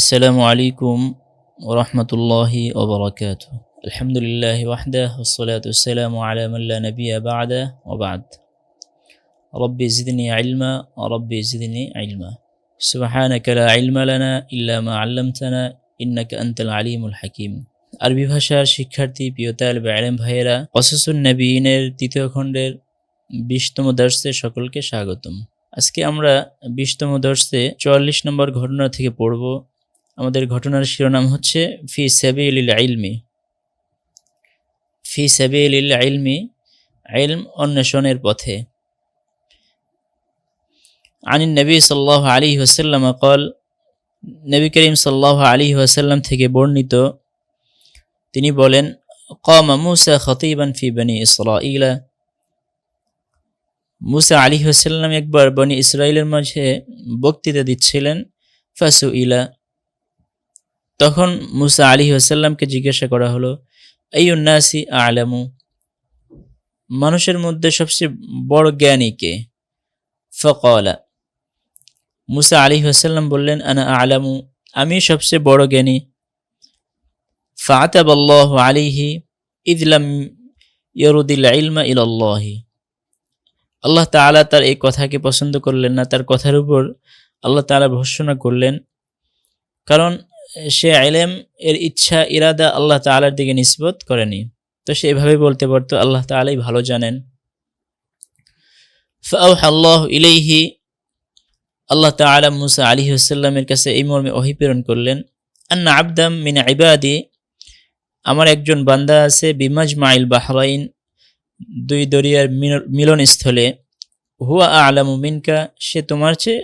আসসালামু আলাইকুম ওরহমতুল্লাহি ওবরাকাত আলহামদুলিল্লাহ ওয়াহদা ওসলাত আসসালাম আলামুল্লা নবী আবাদা ওবাদ রব্বি জিদনি আলমা রব্বি জিদনি আলমা সুবাহানক লা ইলমা লানা ইল্লা মা আল্লামতানা ইন্নাকা আনতাল আলিমুল হাকিম। আরবি ভাষার শিক্ষার্থী, প্রিয় তালব আলম ভাইয়েরা অসুসুন নবীনের তৃতীয় খণ্ডের বিশতম দর্শে সকলকে স্বাগতম। আজকে আমরা বিশতম দর্শে চুয়াল্লিশ নম্বর ঘটনা থেকে পড়ব। আমাদের ঘটনার শিরোনাম হচ্ছে ফি সাবিলিল ইলমি ফি সাবিলিল ইলমি ইলম অন্বেষণের পথে عن النبي صلى الله عليه وسلم قال নবী করিম সাল্লাহ আলী ওয়াসাল্লাম থেকে বর্ণিত তিনি বলেন কমা মুসা খতিবান ফি বনি ইসরাইলা মুসা আলী হাসাল্লাম একবার বনি ইসরায়েলের মাঝে বক্তৃতা দিচ্ছিলেন ফাসু ইলা তখন মুসা আলী হাসাল্লামকে জিজ্ঞাসা করা হলো এই উন্নাসি আলামু? মানুষের মধ্যে সবচেয়ে বড় জ্ঞানী কে? ফকলা। মুসা আলী হাসাল্লাম বললেন, আনা আলামু, আমি সবচেয়ে বড় জ্ঞানী। ফাতাব আল্লাহ আলিহি ইদলাম ইয়রুদিল ইলমা ইলাল্লাহি। আল্লাহ তাআলা তার এই কথাকে পছন্দ করলেন না, তার কথার উপর আল্লাহ তাআলা ঘোষণা করলেন। কারণ সে আইলেম এর ইচ্ছা, ইরাদা আল্লাহ তাআলার দিকে নিসবত করেনি। তো সে এভাবে বলতে পারতো, আল্লাহ তাআলাই ভালো জানেন। আল্লাহ ইলাইহি, আল্লাহ তাআলা মুসা আলী সাল্লামের কাছে এই মর্মে ওহী প্রেরণ করলেন, আন্না আবদাম মিন ইবাদি আমার একজন বান্দা আছে বিমাজ মাইল বাহরাইন, দুই দরিয়ার মিলনস্থলে। হুয়া আলামু মিনকা, সে তোমার চেয়ে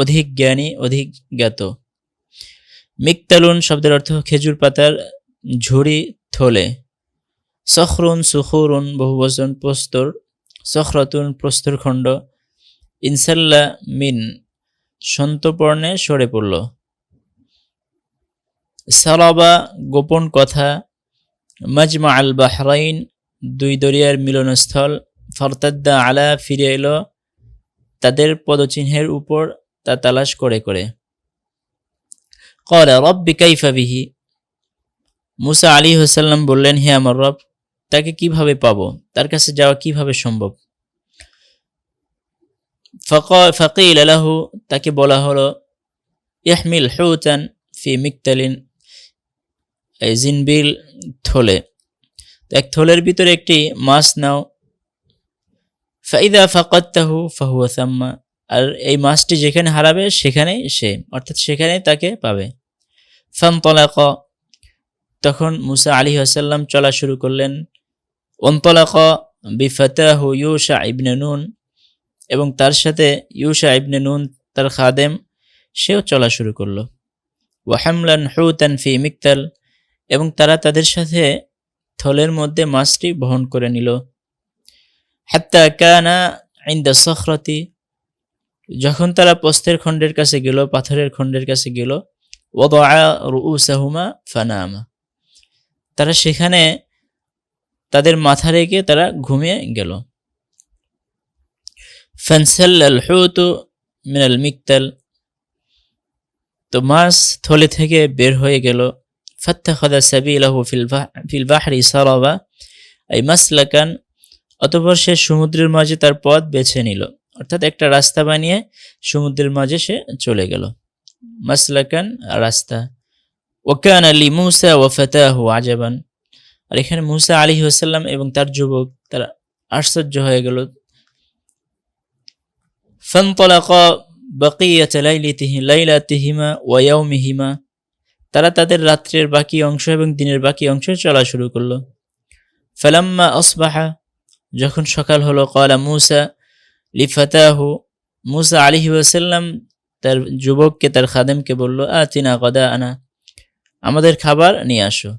অধিক জ্ঞানী, অধিক জ্ঞাত। মিকতালুন শব্দের অর্থ খেজুর পাতার ঝুড়ি থলে। সখরুন, সুখরুন, বহুবচন, প্রস্তর। সখরতুন প্রস্তরখণ্ড ইনসাল্লা মিন, সন্তপর্ণে সরে পড়ল। সালাবা, গোপন কথা। মাজমা আল বাহরাইন, দুই দরিয়ার মিলনস্থল। ফরতাদ্দা আলা, ফিরে এলো। তাদের পদচিহ্নের উপর তা তালাশ করে করে। কলা রব বিকাইফা বিহি মুসা আলী হোসাল্লাম বললেন, হে আমার রব, তাকে কীভাবে পাবো? তার কাছে যাওয়া কীভাবে সম্ভব? ফকিল আলাহু, তাকে বলা হলো, ইহমিল হুতান ফি মিকতালিন এই জিনবিল থলে। এক থলের ভিতরে একটি মাছ নাও। ফাইদা ফাকাত্তাহু ফাহুয়া সাম্মা। আর এই মাছটি যেখানে হারাবে, সেখানেই সে, অর্থাৎ সেখানেই তাকে পাবে। ফাম তলাক তখন মুসা আলী আসাল্লাম চলা শুরু করলেন অন্তলাক বিফাতাহু ইউশা ইবনে নুন। এবং তার সাথে ইউশা ইবনে নুন, তার খাদেম, সেও চলা শুরু করল। ওয়াহামলান হুতান ফি মিকতাল। এবং তারা তাদের সাথে থলের মধ্যে মাছটি বহন করে নিল। হাত্তা কানা ইন্দা সখরতি। যখন তারা প্রস্তের খণ্ডের কাছে গেল, পাথরের খণ্ডের কাছে গেল ওদা তারা সেখানে তাদের মাথা রেখে তারা ঘুমিয়ে গেল। ফ্যানসেল আল হৌতু মিনাল মিকতাল তো মাছ থলে থেকে বের হয়ে গেল। ফাত্তা খদা সাবিলাহু ফিল বাহরি সারাবা এই মাসলাকান অতপর সে সমুদ্রের মাঝে তার পথ বেছে নিল। অর্থাৎ একটা রাস্তা বানিয়ে সমুদ্রের মাঝে সে চলে গেল। মাসলাকান রাস্তা। ওকান আলী মুসা ও ফেতাহু আজাবান। আর এখানে মুসা আলী হোসাল্লাম এবং তার যুবক, তারা আশ্চর্য হয়ে গেল। ফনতলাকা বাকিয়াত লাইলিতিহি, লাইলাতিহিমা ওয়া ইয়াউমিহিমা। তারা তাদের রাত্রের বাকি অংশ এবং দিনের বাকি অংশ চলা শুরু করল। ফালাম্মা আসবাহা, যখন সকাল হলো কলা মুসা লিফাতাহু মুসা আলিহি ওয়াসাল্লাম তার যুবককে তার খাদেমকে বলল আতিনা গদা আমাদের খাবার নিয়ে আসো।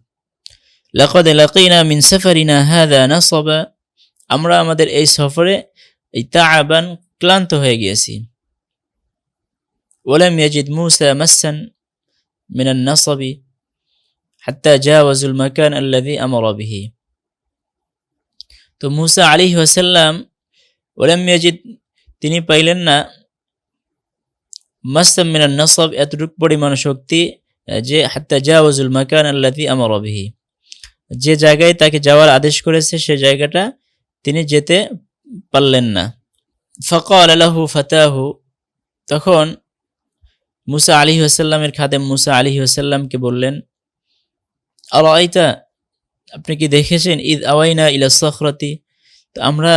লাকদ লাকিনা মিন সাফারিনা হাযা নসবা। আমরা আমাদের এই সফরে এই তাআবান ক্লান্ত হয়ে গিয়েছি। ولم يجد موسى مسا من النصب حتى جاوزوا المكان الذي أمر به ثم موسى عليه السلام ولم يجد تني بايلنا মাসাম মিনান নসব, এতটুকু পরিমাণ শক্তি যে হাত্তা জাওয়াজুল মাকান আল্লাতি আমার অবিহি যে জায়গায় তাকে যাওয়ার আদেশ করেছে, সে জায়গাটা তিনি যেতে পারলেন না। ফকাল আলাহু ফাতাহু, তখন মুসা আলী হাসাল্লামের খাদেম মুসা আলী হাসাল্লামকে বললেন আর আইতা আপনি কি দেখেছেন? ঈদ আওয়াইনা ইলা সখরতি। তো আমরা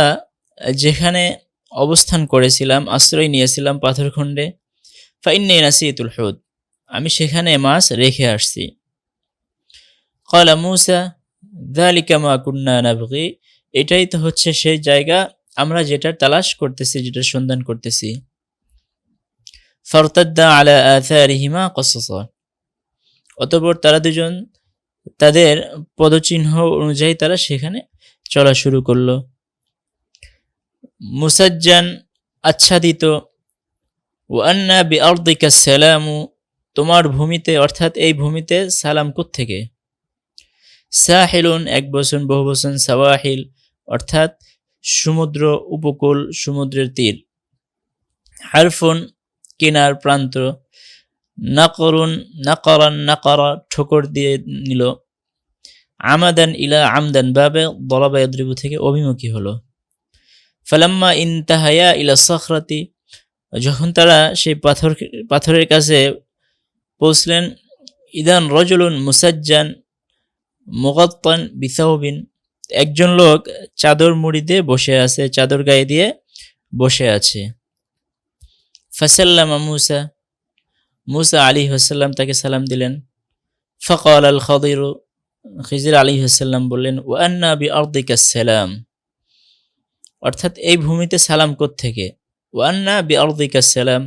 যেখানে অবস্থান করেছিলাম, আশ্রয় নিয়েছিলাম পাথরখণ্ডে ফাইন্নে নাসিতুল হুদ। আমি সেখানে মাছ রেখে আসছি। কলা মুসা, দালিকা মা কুন্না নাবগি, এটাই তো হচ্ছে সেই জায়গা আমরা যেটার তালাশ করতেছি যেটার সন্ধান করতেছি। ফরতাদ্দা আলা আথারিহিমা কসসা। অতঃপর তারা দুজন তাদের পদচিহ্ন অনুযায়ী তারা সেখানে চলা শুরু করল। মুসাজ্জান আচ্ছাদিত ও আন্না বি আর্দিকা সালামু, তোমার ভূমিতে, অর্থাৎ এই ভূমিতে সালাম থেকে সাহিলুন, এক বচন, বহু বচন, সাওয়াহিল, অর্থাৎ সমুদ্র, উপকূল, সমুদ্রের তীর। হারফুন, কিনার, প্রান্ত। নাকরুন, নাকরান, নাকরা, ঠোকর দিয়ে নিল। আমাদান ইলা আমদান, বাবে দলাবা ইয়াদ্রিবু থেকে অভিমুখী হলো। ফালাম্মা ইনতাহায়া ইলা সখরাতি যখন তারা সেই পাথর, পাথরের কাছে পৌঁছলেন, ইদান রজুলুন মুসাজ্জান মুগত্তান বিসাউবিন একজন লোক চাদর মুড়ি দিয়ে বসে আছে, চাদর গায়ে দিয়ে বসে আছে। ফাসাল্লামা মুসা মুসা আলী হাসাল্লাম তাকে সালাম দিলেন। ফকাল আল খদিরু, খিজির আলী হাসাল্লাম বললেন ও আন্না বি আর্দিকা সালাম অর্থাৎ এই ভূমিতে সালাম থেকে ও আন্না বি আর্দিকা সালাম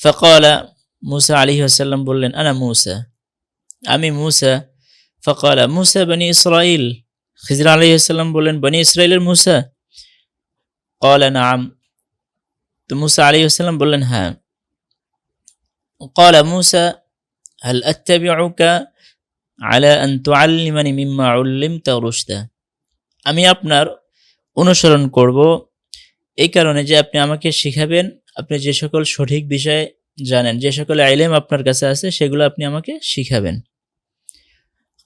ফকালা মুসা আলী হাসাল্লাম বললেন আনা মুসা আমি মুসা ফকালা মুসা বনি ইসরাইল খিজর আলী হাসাল্লাম বললেন বনি ইসরাইলের মুসা قال نعم তো মুসা আলী হাসাল্লাম বললেন হ্যাঁ قال موسى هل أتبعك على أن تعلمني مما علمت رشدا আমি আপনার অনুসরণ করব এই কারণে যে আপনি আমাকে শিখাবেন আপনি যে সকল সঠিক বিষয়ে জানেন যে সকল আইলেম আপনার কাছে আছে সেগুলো আপনি আমাকে শিখাবেন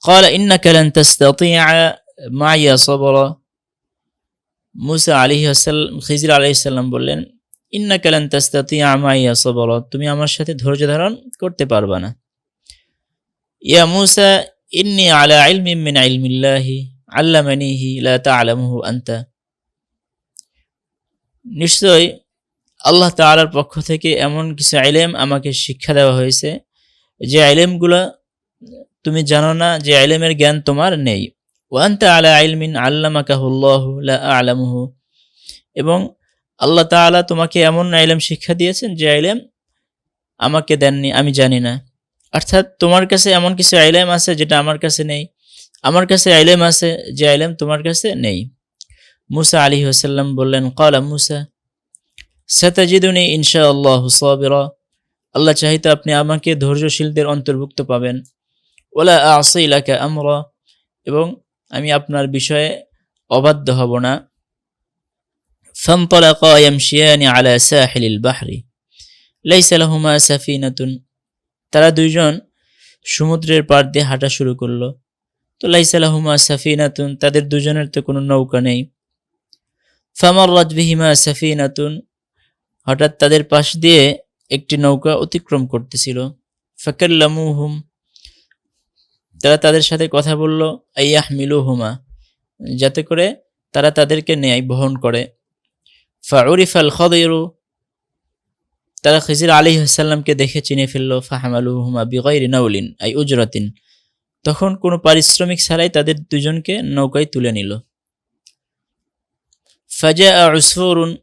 قال إنك لن تستطيع معي صبرا মুসা আলী হাসাল্লাম খিজির আলাইসাল্লাম বললেন ইন্না কালান তাস্তাতি আমাইয়া সবর তুমি আমার সাথে ধৈর্য ধারণ করতে পারবা না ইয়া মুসা ইন্নি আলা ইলমি মিন ইলমিল্লাহি আল্লামানিহি লা তা'লামুহু আনতা নিশ্চয় আল্লাহ তাআলার পক্ষ থেকে এমন কিছু আইলেম আমাকে শিক্ষা দেওয়া হয়েছে। যে আইলেমগুলো তুমি জানো না, যে আইলেমের জ্ঞান তোমার নেই। ওয়ান্তা আলা ইলমিন আল্লামাকাহুল্লাহু লা আ'লামুহু। এবং আল্লাহ তাআলা তোমাকে এমন আইলেম শিক্ষা দিয়েছেন যে আইলেম আমাকে দেননি, আমি জানি না। অর্থাৎ তোমার কাছে এমন কিছু আইলেম আছে যেটা আমার কাছে নেই। আমার কাছে আইলেম আছে যে আইলেম তোমার কাছে নেই। মুসা আলী হাসাল্লাম বললেন কলা মুসা সাতাজিদুনি ইনশা আল্লাহ সাবিরা আল্লাহ চাহিতে আপনি আমাকে ধৈর্যশীলদের অন্তর্ভুক্ত পাবেন ওলা আসইলাকা আমরা এবং আমি আপনার বিষয়ে অবাধ্য হব না فانطلقا يمشيان على ساحل البحر ليس لهما سفينة তারা দুইজন সমুদ্রের পার দিয়ে হাঁটা শুরু করলো তো লাইসা লাহুমা সাফিনাতুন তাদের দুজনের তো কোনো নৌকা নেই ফামাররাত বিহিমা সাফিনাতুন, হঠাৎ তাদের পাশ দিয়ে একটি নৌকা অতিক্রম করতেছিল। ফাকাল্লামুহুম, তারা তাদের সাথে কথা বলল আইয়াহ মিলু হুমা যাতে করে তারা তাদেরকে ন্যায় বহন করে। ফাউরিফ আল খদিরু, তারা খিজির আলী হাসাল্লামকে দেখে চিনে ফেলল ফাহামালু হুমা বিগৈরি নাউলিন, আই উজরাতিন। তখন কোনো পারিশ্রমিক ছাড়াই তাদের দুজনকে নৌকায় তুলে নিল। ফাজা উসফুরুন।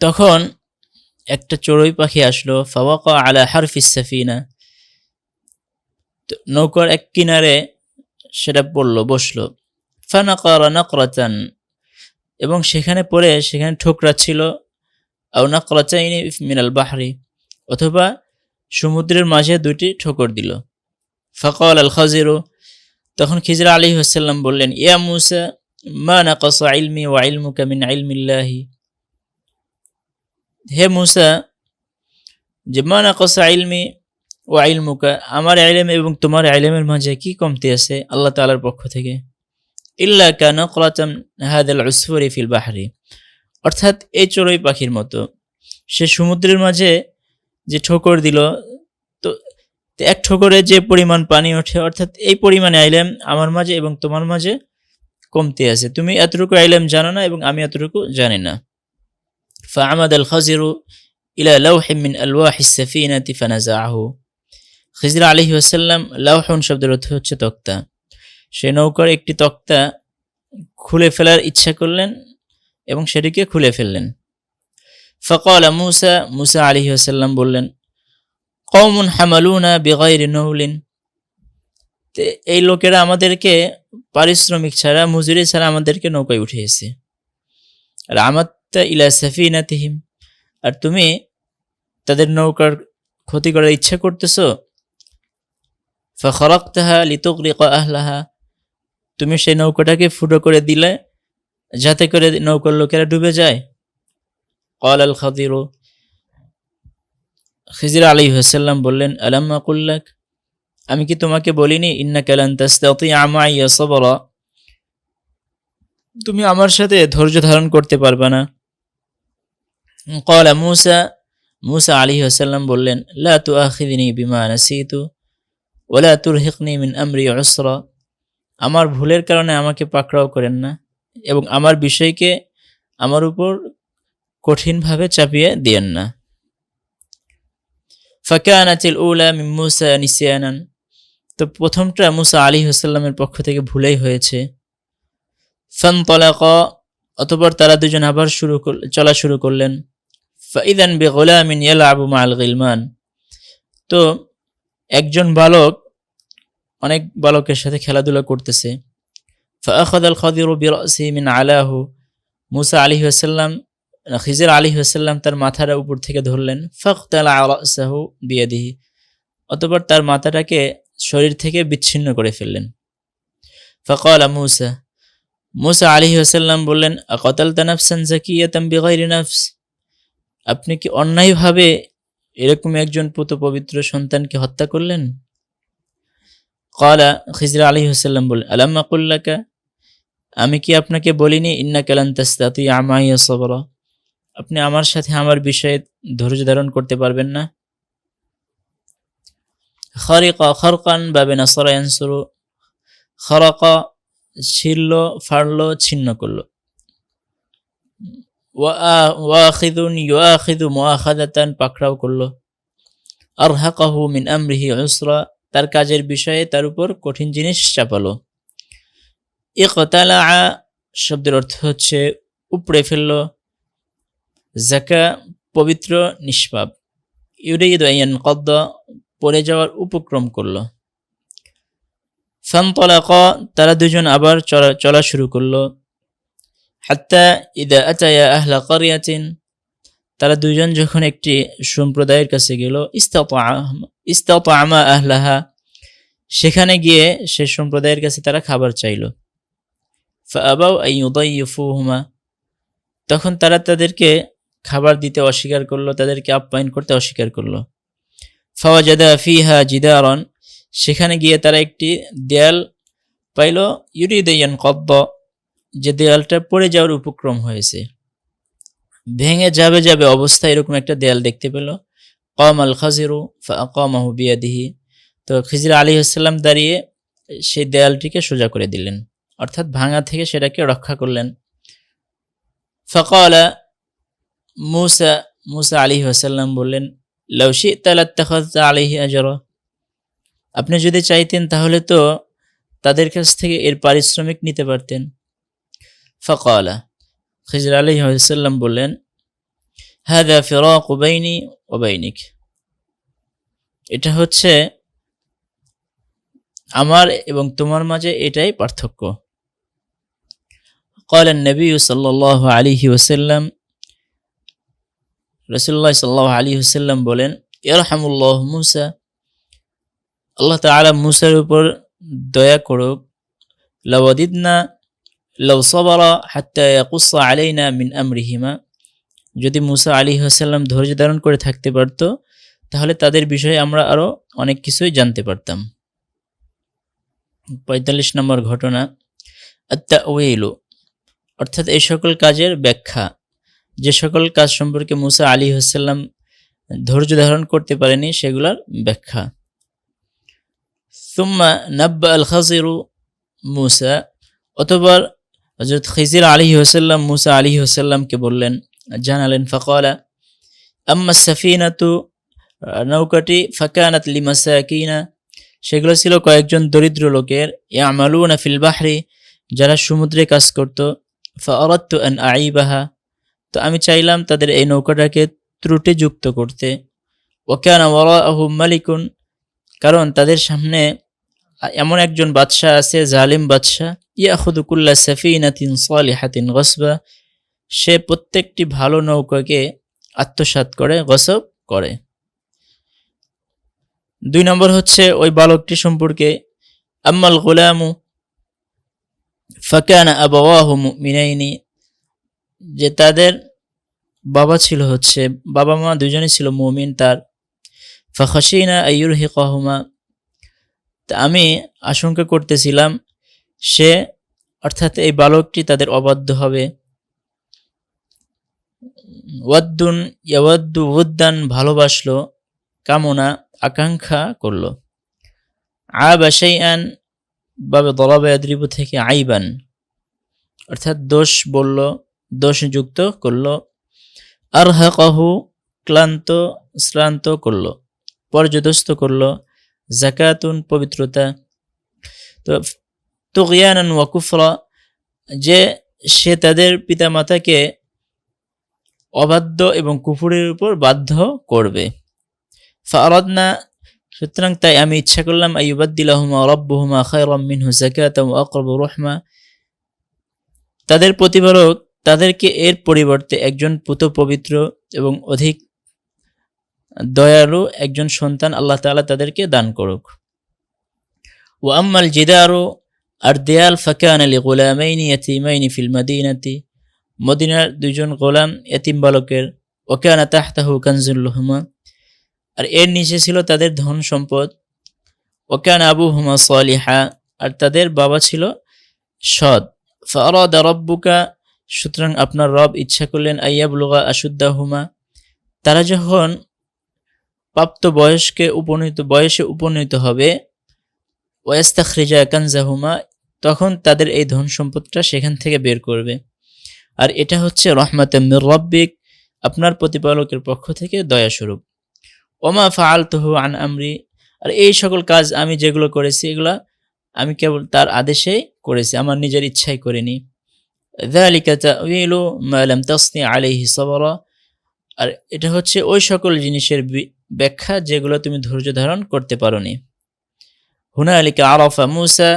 তখন একটা চড়ুই পাখি আসলো, ফাওয়াকা আলা হারফিস সাফিনা। নৌকার এক কিনারে সেটা পড়ল, বসল। ফানাকারা নাকরাতান। এবং সেখানে পড়ে সেখানে ঠোকরা ছিল, আও নাকরাচাইনি মিনাল বাহরি। অথবা সমুদ্রের মাঝে দুটি ঠোকর দিল। ফকাল আল খাজিরু। তখন খিজরা আলী হাসাল্লাম বললেন, ইয়া মুসা ওয়া ইলমুকা হে মুসা যে মানা কসা ইলমি ও আইলমুকা আমার আইলেম এবং তোমার আইলেমের মাঝে কি কমতি আছে আল্লাহ তালার পক্ষ থেকে? ইল্লা কান কলাতাম হাদাল উসফরি ফিল বাহারি অর্থাৎ এই চড়ুই পাখির মতো সে সমুদ্রের মাঝে যে ঠোকর দিল তো এক ঠোকরে যে পরিমাণ পানি ওঠে অর্থাৎ এই পরিমাণে আইলেম আমার মাঝে এবং তোমার মাঝে কমতি আছে। তুমি এতটুকু আইলাম জানো না এবং আমি এতটুকু জানি না। ফাহমাদ আল খাজিরু ইলা লাউহিমিন আলওয়াহ সাফিনাতি ফানাজাহু। খিজরা আলি আসাল্লাম লাউহন শব্দের অর্থ হচ্ছে তক্তা। সে নৌকার একটি তক্তা খুলে ফেলার ইচ্ছা করলেন এবং সেটিকে খুলে ফেললেন। ফকল মুসা মুসা আলি আসাল্লাম বললেন কমন হামালুনা বেগৈর নৌলিন। এই লোকেরা আমাদেরকে পারিশ্রমিক ছাড়া, মজুরি ছাড়া আমাদেরকে নৌকায় উঠিয়েছে আর আমাত্তা ইলা সাফিনাতিহিম। আর তুমি তাদের নৌকার ক্ষতি করার ইচ্ছা করতেছো? ফখরক্তাহা লিতুকরিক আহলাহা। তুমি সেই নৌকাটাকে ফুটো করে দিলে, যাতে করে নৌকার লোকেরা ডুবে যায়। কল আল খাদিরু। খিজির আলী হাসাল্লাম বললেন, আলাম্মা কুল্লাক? আমি কি তোমাকে বলিনি ইন্না কালান তাস্তাতি আমাইয়া সবরা তুমি আমার সাথে ধৈর্য ধারণ করতে পারবে না। কলা মুসা মুসা আলী হাসাল্লাম বললেন, লা তু আখিদিনী বিমা নাসিতু ওলা তুরহিকনি মিন আমরি আমার ভুলের কারণে আমাকে পাকড়াও করেন না এবং আমার বিষয়কে আমার উপর কঠিনভাবে চাপিয়ে দিয়েন না। ফাকানাতিল উলা মিন মুসা নিসিয়ানান তো প্রথমটা মুসা আলী হাসাল্লামের পক্ষ থেকে ভুলেই হয়েছে। ফান তলাক অতপর তারা দুজন আবার শুরু চলা শুরু করলেন। ফাইদান বে গোলামিন ইয়ালাবু মাল গিলমান। তো একজন বালক অনেক বালকের সাথে খেলাধুলা করতেছে। ফাখাদ আল খাদির মিন আলাহু। মুসা আলী হাসাল্লাম খিজির আলী হাসাল্লাম তার মাথাটা উপর থেকে ধরলেন ফখতাল আলাহু বিয়াদিহি। অতপর তার মাথাটাকে শরীর থেকে বিচ্ছিন্ন করে ফেললেন। ফকাল মুসা মুসা আলী হাসাল্লাম বললেন আকতাল তানাফসান জাকিয়াতাম বিগাইরি নাফস? আপনি কি অন্যায়ভাবে এরকম একজন পুত পবিত্র সন্তানকে হত্যা করলেন? কলা খিজরা আলী হুসাল্লাম বললেন, আলাম্মা কুল্লাকা, আমি কি আপনাকে বলিনি ইন্না কালান তাস্তা তুই আমাইয়া সবর? আপনি আমার সাথে আমার বিষয়ে ধৈর্য ধারণ করতে পারবেন না। খরিকা খরকান বাবে নাসরা ইয়ানসুরু, খরকা ছিড়ল ফাড়ল, ছিন্ন করল। ওয়াখিদুন ইউআখিদু মুআখাদাতান, পাকড়াও করল। আরহাকাহু মিন আমরিহি উসরা, তার কাজের বিষয়ে তার উপর কঠিন জিনিস চাপালো। ইকতালা শব্দের অর্থ হচ্ছে উপড়ে ফেলল। জাকা পবিত্র, নিষ্পাপ। ইউরিদ কদ্দ পড়ে যাওয়ার উপক্রম করল। ফানতলাক, তারা দুজন আবার চলা চলা শুরু করল। হাত্তা ইদা আতায়া আহলা কারিয়াতিন, তারা দুজন যখন একটি সম্প্রদায়ের কাছে গেল, ইস্তাত আমা আহলাহা, সেখানে গিয়ে সে সম্প্রদায়ের কাছে তারা খাবার চাইল। ফাবাউ আইয়ুদাইয়ুফুহুমা তখন তারা তাদেরকে খাবার দিতে অস্বীকার করল, তাদেরকে আপ্যায়ন করতে অস্বীকার করল। ফাওয়াজাদা ফিহা জিদারন। সেখানে গিয়ে তারা একটি দেয়াল পাইল, ইউরিদাইয়ান কব্ব যে দেয়ালটা পড়ে যাওয়ার উপক্রম হয়েছে। ভেঙে যাবে যাবে অবস্থা এরকম একটা দেয়াল দেখতে পেল। কম আল খাজিরু কমাহু বিয়াদিহি। তো খিজির আলী আসসালাম দাঁড়িয়ে সেই দেয়ালটিকে সোজা করে দিলেন, অর্থাৎ ভাঙা থেকে সেটাকে রক্ষা করলেন। ফকালা মুসা মুসা আলী আসাল্লাম বললেন লৌশি তালাত্তাখাজ আলিহি আজর আপনি যদি চাইতেন তাহলে তো তাদের কাছ থেকে এর পারিশ্রমিক নিতে পারতেন ফকালা খিজর আলী সাল্লাম বললেন হাদা ফিরাক বাইনি ওবাইনিক এটা হচ্ছে আমার এবং তোমার মাঝে এটাই পার্থক্য قال النبي صلى الله عليه وسلم রসুল্লাহ সাল্লাহ আলী হুসাল্লাম বলেন ইরহামুল্লাহ মুসা, আল্লাহ তালা মুসার উপর দয়া করুক, লওয়াদিদনা, লও সবরা হাত্তা ইয়াকুসা আলাইনা মিন আমরিহিমা। যদি মুসা আলী হাসাল্লাম ধৈর্য ধারণ করে থাকতে পারত, তাহলে তাদের বিষয়ে আমরা আরও অনেক কিছুই জানতে পারতাম। পঁয়তাল্লিশ নম্বর ঘটনা আত্মা ওয়েলু অর্থাৎ এই সকল কাজের ব্যাখ্যা। যে সকল কাজ সম্পর্কে মুসা আলী হাসাল্লাম ধৈর্য ধারণ করতে পারেনি, সেগুলোর ব্যাখ্যা। সুম্মা নাব্বা আল খাজিরু মুসা, অতবার হজরত খিজির আলী হোসাল্লাম মুসা আলী হোসাল্লামকে বললেন, জানালেন, ফকলা, আম্মা সাফিনাতু নৌকাটি ফাকানাত লিমাসাকিনা, সেগুলো ছিল কয়েকজন দরিদ্র লোকের, ইয়ামালুনা ফিল বাহরি, যারা সমুদ্রে কাজ করত ফারাত্তু আন আইবাহা তো আমি চাইলাম তাদের এই নৌকাটাকে ত্রুটিযুক্ত করতে। ওকানা ওয়ারাহু মালিকুন, কারণ তাদের সামনে এমন একজন বাদশাহ আছে, জালিম বাদশাহ ইয়াহুদুকুল্লা সাফিনাতিন সালিহাতিন গসবা। সে প্রত্যেকটি ভালো নৌকাকে আত্মসাৎ করে, গসব করে। দুই নম্বর হচ্ছে ওই বালকটি সম্পর্কে, আম্মাল গোলামু, ফাকানা আবাওয়াহু মুমিনাইনি যে তাদের বাবা ছিল হচ্ছে, বাবা মা দুজনেই ছিল মুমিন তার। ফাখাসিনা আইয়ুর হিকাহুমা তা আমি আশঙ্কা করতেছিলাম, সে অর্থাৎ এই বালকটি তাদের অবাধ্য হবে। ওয়াদ্দুন ইয়াওয়াদ্দু উদ্দান ভালোবাসলো, কামনা, আকাঙ্ক্ষা করল। আবাসাইয়ান বাবে দলাবায়াদ্রিব থেকে আইবান। অর্থাৎ দোষ বলল দোষযুক্ত করল। আর হাকাহু ক্লান্ত, শ্রান্ত করল। পর্যদস্ত করল। জাকাতুন পবিত্রতা। তো তুগিয়ানান ওয়াকুফরা যে সে তাদের পিতামাতাকে অবাধ্য এবং কুফুরের উপর বাধ্য করবে। ফারাদনা সুতরাং তাই আমি ইচ্ছা করলাম আইবাদ্দিলাহুমা রব্বহুমা খায়রাম মিনহু যাকাতাম ওয়া আকরাবু রহমা। তাদের প্রতিপালক তাদেরকে এর পরিবর্তে একজন পুত পবিত্র এবং অধিক দয়ালু একজন সন্তান আল্লাহ তালা তাদেরকে দান করুক। ও আম্মাল জিদারু, আর দেয়াল ফাকান আলী গোলামাইনি ইয়াতিমাইনি ফিল মদিনার দুইজন গোলাম এতিম বালকের ওকানা তাহতাহু কানজুল্লুহমা আর এর নিচে ছিল তাদের ধন সম্পদ। ওকান আবু হুমা সালিহা, আর তাদের বাবা ছিল সৎ। ফারাদা রব্বুকা সুতরাং আপনার রব ইচ্ছা করলেন আইয়াবলুগা আশুদ্দাহুমা। তারা যখন প্রাপ্ত বয়সকে উপনীত, বয়সে উপনীত হবে, ওয়াস্তাখরিজা কানজাহুমা, তখন তাদের এই ধন সম্পদটা সেখান থেকে বের করবে। আর এটা হচ্ছে রহমাতে রব্বিক, আপনার প্রতিপালকের পক্ষ থেকে দয়াস্বরূপ। ওমা ফাআল তহু আন আমরি, আর এই সকল কাজ আমি যেগুলো করেছি, এগুলা আমি কেবল তার আদেশেই করেছি, আমার নিজের ইচ্ছাই করিনি। ذلك تأويل ما لم تستطع عليه صبرا আর এটা হচ্ছে ওই সকল জিনিসের বি- ব্যাখ্যা যেগুলো তুমি ধৈর্য ধারণ করতে পারোনি হুনা আলিকা আরফা মুসা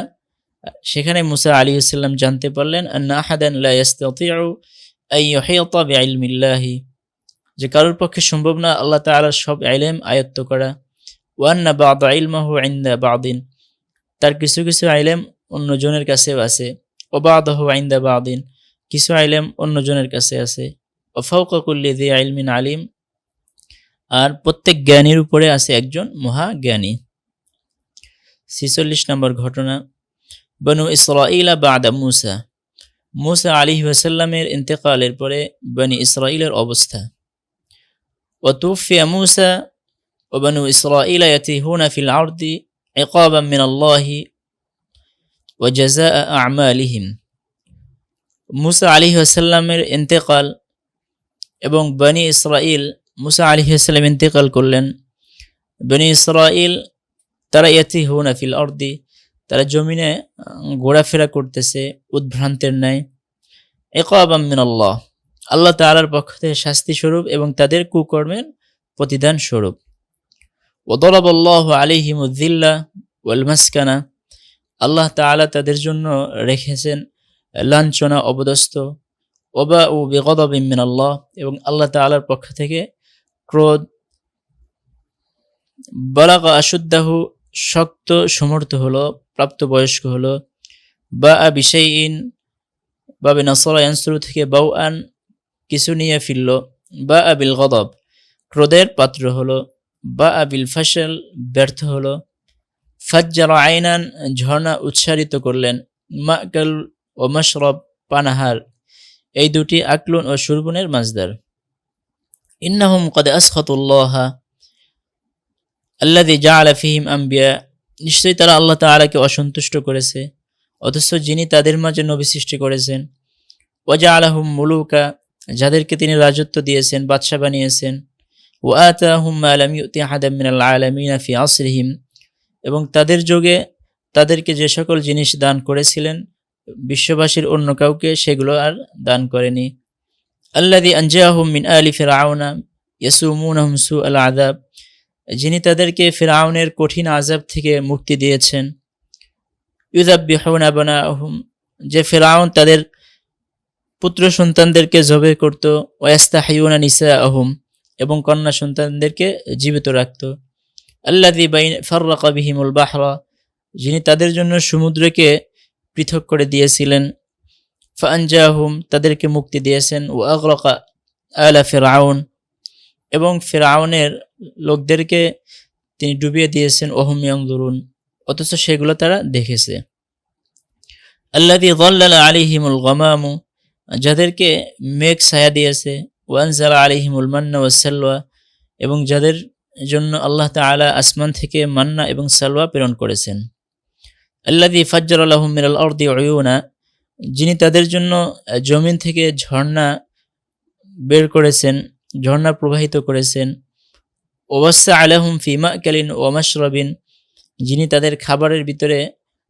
সেখানে মুসা আলী সাল্লাম জানতে পারলেন আন্না আহাদান লা ইয়াস্তাতিউ আন ইউহিতা বিইলমিল্লাহি যে কারোর পক্ষে সম্ভব না আল্লাহ তাআলার সব ইলম আয়ত্ত করা ওয়ান্না বাদ ইলমাহু ইনদা বাদিন তার কিছু কিছু ইলম অন্যজনের কাছেও আছে ও বাদাহু ইনদা বাদিন কিছু ইলম অন্যজনের কাছে আছে ও ফাওকা কুল্লি দি ইলমিন আলিম আর প্রত্যেক জ্ঞানীর উপরে আছে একজন মহা জ্ঞানী ছিচল্লিশ নম্বর ঘটনা বনু ইসরাইলা বাদা মুসা মুসা আলী ওয়াসাল্লামের ইন্তেকালের পরে বনি ইসরাইলের অবস্থা وتوفي موسى وبنو إسرائيل يتيهون في الأرض عقابا من الله ও ওয়াজাজা আমা আলিহিম মুসা আলি আসাল্লামের ইন্তেকাল এবং বনি ইসরাইল মুসা আলি আসাল্লাম ইন্তেকাল করলেন। বনি ইসরাইল তারা ইয়াতি হুনা ফিল অর্দি তারা জমিনে ঘোরাফেরা করতেছে উদ্ভ্রান্তের ন্যায়। একমিন আল্লাহ আল্লাহ তালার পক্ষ থেকে শাস্তি স্বরূপ এবং তাদের কুকর্মের প্রতিদান স্বরূপ। ওদলাবল্লাহ আলিহিমুদ্দিল্লা ওয়াল মাসকানা আল্লাহ তাআলা তাদের জন্য রেখেছেন লাঞ্ছনা অবদস্ত ওবা ও বেগদব ইমিন আল্লাহ এবং আল্লাহ তাআলার পক্ষ থেকে ক্রোধ বালাকা আশুদ্দাহু শক্ত সমর্থ হলো, প্রাপ্তবয়স্ক হলো বা বিষয়ইন বাবে নাসরা ইয়ানসুরু থেকে বাউ আন কিছু নিয়ে ফিরল বা আবিল গদব ক্রোধের পাত্র হলো বা আবিল ফাশল ব্যর্থ হলো ফাজ্জার আইনান, ঝর্ণা উচ্চারিত করলেন। মাকাল ও মশরব পানাহার, এই দুটি আকলুন ও সুরগুনের মাজদার। ইন্নাহুম কদে আসখতুল্লাহা আল্লাদি জাআলা ফিহিম আম্বিয়া, নিশ্চয়ই তারা আল্লাহ তাআলাকে অসন্তুষ্ট করেছে, অথচ যিনি তাদের মাঝে নবী সৃষ্টি করেছেন। ওয়াজা আলাহুম মুলুকা, যাদেরকে তিনি রাজত্ব দিয়েছেন বাদশা বানিয়েছেন। ও আতাহুম আলাম ইউতি আহাদাম মিনাল আলামিনা ফি আসরিহিম এবং তাদের যোগে তাদেরকে যে সকল জিনিস দান করেছিলেন, বিশ্ববাসীর অন্য কাউকে সেগুলো আর দান করেনি। আল্লাদি আনজাহুম মিন আলি ফিরাউনা ইয়াসুমুনহুম সু আল আদাব যিনি তাদেরকে ফিরাউনের কঠিন আজাব থেকে মুক্তি দিয়েছেন। ইউদাব্বিহুনা বানাহুম, যে ফিরাউন তাদের পুত্র সন্তানদেরকে জবে করত, ওয়াস্তাহিউনা নিসা আহম এবং কন্যা সন্তানদেরকে জীবিত রাখত। আল্লাদি বাইন বিহিমুল বাহরা, যিনি তাদের জন্য সমুদ্রকে পৃথক করে দিয়েছিলেন। ফানজাহুম তাদেরকে মুক্তি দিয়েছেন। ও আগরকা আলা ফেরাউন এবং ফেরাউনের লোকদেরকে তিনি ডুবিয়ে দিয়েছেন। ওহম দরুন অথচ সেগুলো তারা দেখেছে। আল্লাদি গল্লালা আলিহিমুল গমামু, যাদেরকে মেঘ ছায়া দিয়েছে। ওয়ানজালা আলিহিমুল মান্না ওয়াসাল্লা এবং যাদের জন্য আল্লাহ তালা আসমান থেকে মান্না এবং সালওয়া প্রেরণ করেছেন। আল্লাদি ফাজ্জর আল্লাহমির অর্দি অয়ুনা যিনি তাদের জন্য জমিন থেকে ঝর্ণা বের করেছেন, ঝর্ণা প্রবাহিত করেছেন। ওবাসা আলাহম ফিমা কালিন ওমাশরবিন যিনি তাদের খাবারের ভিতরে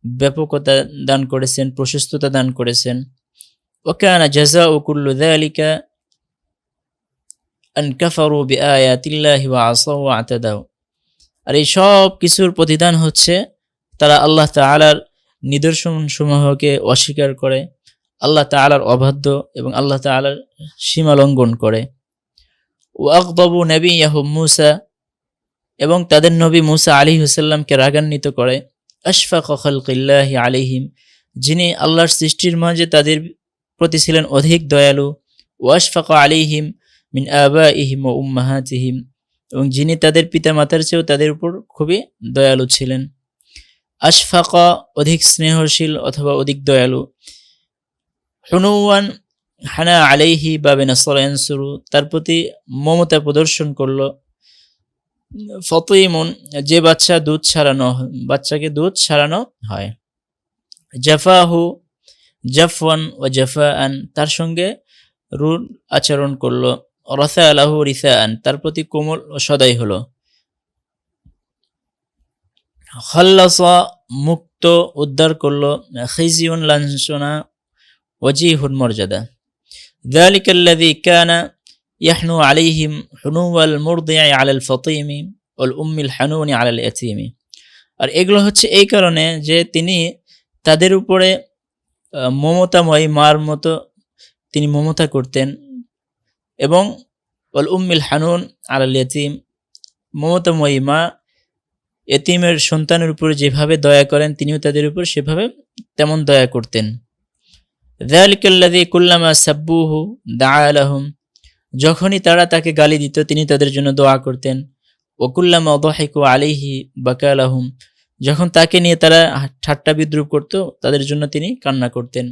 ব্যাপকতা দান করেছেন, প্রশস্ততা দান করেছেন। ওকে আনা জাজা ওকুল্লুদা আলিকা ওয়া আর এই সব কিছুর প্রতিদান হচ্ছে তারা আল্লাহ তালার নিদর্শনসমূহকে অস্বীকার করে, আল্লাহ তালার অবাধ্য এবং আল্লাহ তালার সীমালঙ্ঘন করে। ও আকবাবু নবী ইয়াহু মুসা এবং তাদের নবী মুসা আলী হুসাল্লামকে রাগান্বিত করে, আশফাক খলকিল্লাহি আলিহিম যিনি আল্লাহর সৃষ্টির মাঝে তাদের প্রতি ছিলেন অধিক দয়ালু ওয়াশফাক আলিহিম মিন আবা ইহিম ও উম্মাহাতিহিম। এবং যিনি তাদের পিতামাতার চেয়েও তাদের উপর খুবই দয়ালু ছিলেন। আশফাকা অধিক স্নেহশীল অথবা অধিক দয়ালু। হুনুয়ান হানা আলাইহি বাবে নাসরানসুরু তার প্রতি মমতা প্রদর্শন করল। ফতইমুন যে বাচ্চা দুধ ছাড়ানো বাচ্চাকে দুধ ছাড়ানো হয়। জাফাহু, জাফওয়ান ও জাফা আন তার সঙ্গে রুল আচরণ করল। রসা আলাহু রিসাআন তার প্রতি কোমল ও সদাই হলো খাল্লাসা মুক্ত উদ্ধার করলো খিজিউন লাঞ্ছনা ওয়াজিহুন মর্যাদা ذلك الذي كان يحنو عليهم حنو المرضع على الفطيم والأم الحنون على اليتيم আর এগুলো হচ্ছে এই কারণে যে তিনি তাদের উপরে আহ, মমতাময় মার মতো তিনি মমতা করতেন এবং ওয়াল উম্মিল হানুন আলাল ইয়াতিম মমতাময়ী মা এতিমের সন্তানের উপর যেভাবে দয়া করেন, তিনিও তাদের উপর সেভাবে তেমন দয়া করতেন। দালিকাল্লাদি কুল্লামা সাব্বুহু দা আলাহুম যখনই তারা তাকে গালি দিত, তিনি তাদের জন্য দোয়া করতেন। ওকুল্লামা অদহিকু আলিহি বাকালাহুম যখন তাকে নিয়ে তারা ঠাট্টা বিদ্রুপ করত, তাদের জন্য তিনি কান্না করতেন।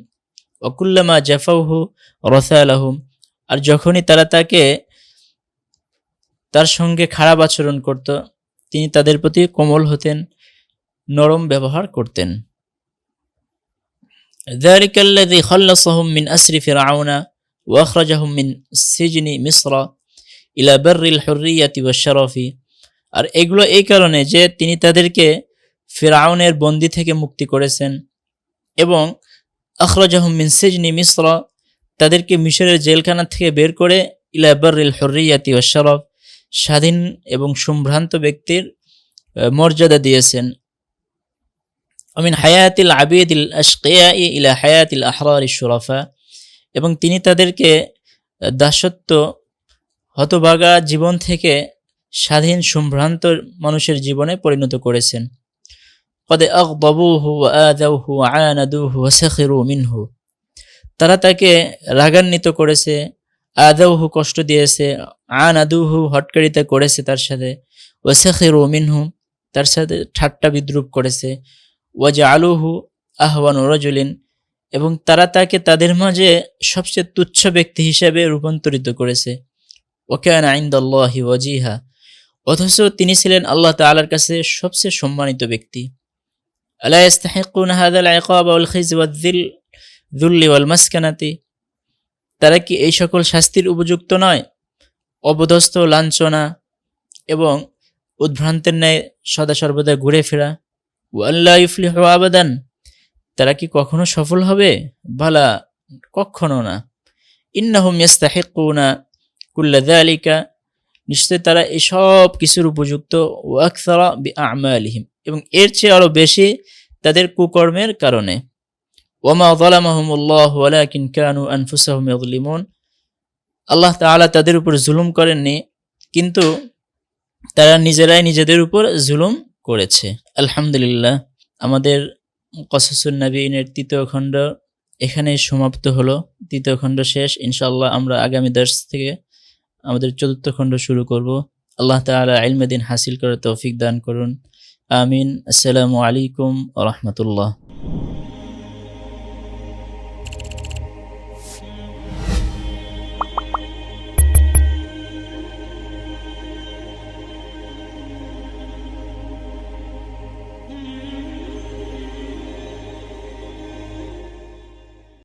ওকুল্লামা জাফাউহু রসা আলাহুম আর যখনই তারা তাকে তার সঙ্গে খারাপ আচরণ করত তিনি তাদের প্রতি কোমল হতেন নরম ব্যবহার করতেন ذلك الذي خلصهم من أسر فرعون وأخرجهم من سجن مصر إلى بر الحرية والشرف আর এগুলো এই কারণে যে তিনি তাদেরকে ফিরাউনের বন্দি থেকে মুক্তি করেছেন এবং আখরাজাহুম মিন সিজনি মিসর তাদেরকে মিশরের জেলখানা থেকে বের করে ইলা বারিল হরিয়াতি ও শরফ স্বাধীন এবং সম্ভ্রান্ত ব্যক্তির মর্যাদা দিয়েছেন। অমিন হায়াতিল আবিদিল আশকিয়া ইলা হায়াতিল আহরার সুরফা এবং তিনি তাদেরকে দাসত্ব, হতভাগা জীবন থেকে স্বাধীন সম্ভ্রান্ত মানুষের জীবনে পরিণত করেছেন। কদে আকববুহু আদাউহু আনাদুহু ওয়াসাখিরু মিনহু। তারা তাকে রাগান্বিত করেছে আদাউহু কষ্ট দিয়েছে, আনাদুহু হটকারিতা করেছে তার সাথে, ওয়াসাখিরু মিনহু তার সাথে ঠাট্টা বিদ্রুপ করেছে ওয়াজা আলুহু আহওয়ান রজুলিন এবং তারা তাকে তাদের মাঝে সবচেয়ে তুচ্ছ ব্যক্তি হিসেবে রূপান্তরিত করেছে, ওকেন আইন্দাল্লাহি ওয়াজিহা অথচ তিনি ছিলেন আল্লাহ তাআলার কাছে সবচেয়ে সম্মানিত ব্যক্তি। আলা ইয়াস্তাহিকুন হাদাল ওয়াল খিজ ওয়াল যুল্লি ওয়াল মাসকানাতি। তারা কি এই সকল শাস্তির উপযুক্ত নয়? অবদস্থ লাঞ্ছনা এবং উদ্ভ্রান্তের ন্যায় সদা সর্বদা ঘুরে ফেরা। ওয়াল্লাহ ইফলিহু আবাদান। তারা কি কখনো সফল হবে? ভালা কখনো না। ইন্নাহুম ইয়াস্তাহিকুনা কুল্লা যালিকা। নিশ্চয় তারা এই সব কিছুর উপযুক্ত। ওয়াকসারা বি আমালিহিম এবং এর চেয়ে আরও বেশি তাদের কুকর্মের কারণে। আল্লাহ তাআলা তাদের উপর জুলুম করেননি, কিন্তু তারা নিজেরাই নিজেদের উপর জুলুম করেছে। আলহামদুলিল্লাহ, আমাদের কসসুন নবীনের তৃতীয় খণ্ড এখানে সমাপ্ত হলো। তৃতীয় খণ্ড শেষ। ইনশাল্লাহ আমরা আগামী দশ থেকে আমাদের চতুর্থ খণ্ড শুরু করব। আল্লাহ তাআলা ইলমে দিন হাসিল করে তৌফিক দান করুন। আমিন। আসসালামু আলাইকুম রাহমাতুল্লাহ।